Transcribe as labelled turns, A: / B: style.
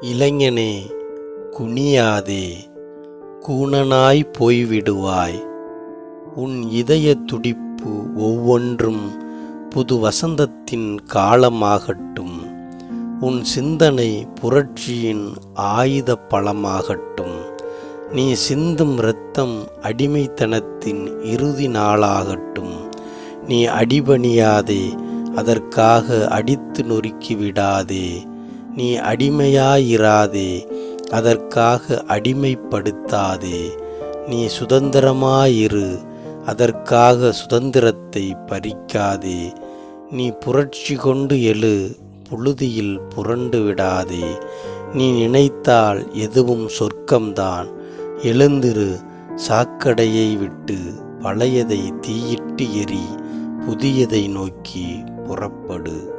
A: இளைஞனே குனியாதே கூணனாய் போய்விடுவாய். உன் இதய துடிப்பு ஒவ்வொன்றும் புது வசந்தத்தின் காலமாகட்டும். உன் சிந்தனை புரட்சியின் ஆயுத பலமாகட்டும் நீ சிந்தும் இரத்தம் அடிமைத்தனத்தின் இறுதி நாளாகட்டும். நீ அடிபணியாதே அதற்காக அடித்து நொறுக்கி விடாதே. நீ அடிமையாயிராதே அதற்காக அடிமைப்படுத்தாதே. நீ சுதந்திரமாயிரு அதற்காக சுதந்திரத்தை பறிக்காதே. நீ புரட்சி கொண்டு எழு புழுதியில் புரண்டு விடாதே. நீ நினைத்தால் எதுவும் சொர்க்கம்தான். எழுந்திரு சாக்கடையை விட்டு பழையதை தீயிட்டு எரி புதியதை நோக்கி புறப்படு.